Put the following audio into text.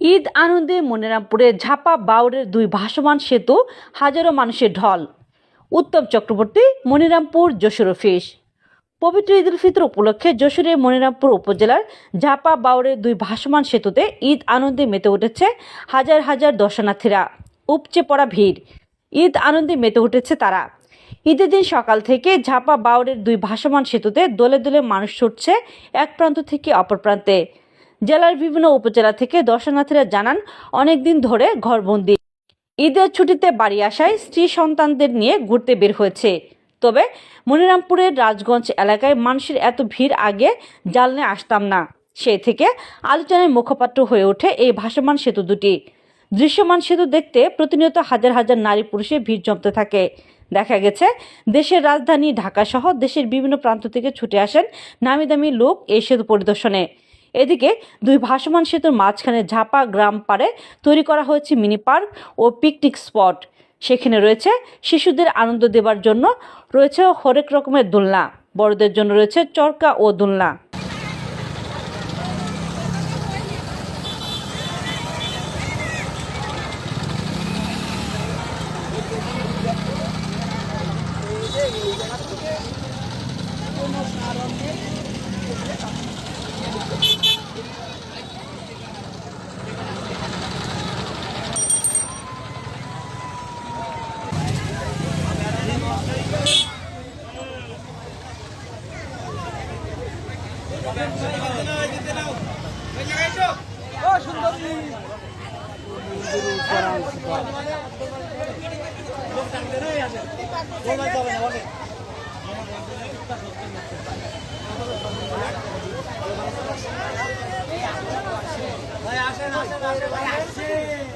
ঈদ আনন্দে মনিরামপুরে ঝাপা বাউরের দুই ভাসমান সেতু, হাজারো মানুষের ঢল। উত্তম চক্রবর্তী, মনিরামপুর যশোর অফিস। পবিত্র ঈদ উল ফিতর উপলক্ষে যশোরের মনিরামপুর উপজেলার ঝাপা বাউরের দুই ভাসমান সেতুতে ঈদ আনন্দে মেতে উঠেছে হাজার হাজার দর্শনার্থীরা। উপচে পড়া ভিড়। ঈদ আনন্দে মেতে উঠেছে তারা। ঈদের দিন সকাল থেকে ঝাপা বাউরের দুই ভাসমান সেতুতে দলে দলে মানুষ ছুটছে এক প্রান্ত থেকে অপর প্রান্তে। জেলার বিভিন্ন উপজেলা থেকে দর্শনার্থীরা জানান অনেক দিন ধরে ঘরবন্দি। ঈদের ছুটিতে বাড়ি আসায় স্ত্রী সন্তানদের নিয়ে ঘুরতে বের হয়েছে। তবে মনিরামপুরের রাজগঞ্জ এলাকায় মানুষের এত ভিড় আগে জালনে আসতাম না। সেই থেকে আলোচনায় মুখপাত্র হয়ে ওঠে এই ভাসমান সেতু দুটি। দৃশ্যমান সেতু দেখতে প্রতিনিয়ত হাজার হাজার নারী পুরুষের ভিড় জমতে থাকে। দেখা গেছে, দেশের রাজধানী ঢাকা সহ দেশের বিভিন্ন প্রান্ত থেকে ছুটে আসেন নামি দামি লোক এই সেতু পরিদর্শনে। এদিকে দুই ভাসমান সেতুর মাঝখানে ঝাপা গ্রাম পাড়ে তৈরি করা হয়েছে মিনি পার্ক ও পিকনিক স্পট। সেখানে রয়েছে শিশুদের আনন্দ দেবার জন্য রয়েছে হরেক রকমের দোলনা, বড়দের জন্য রয়েছে চরকা ও দোলনা। আসেন আসেন আসেন আসেন।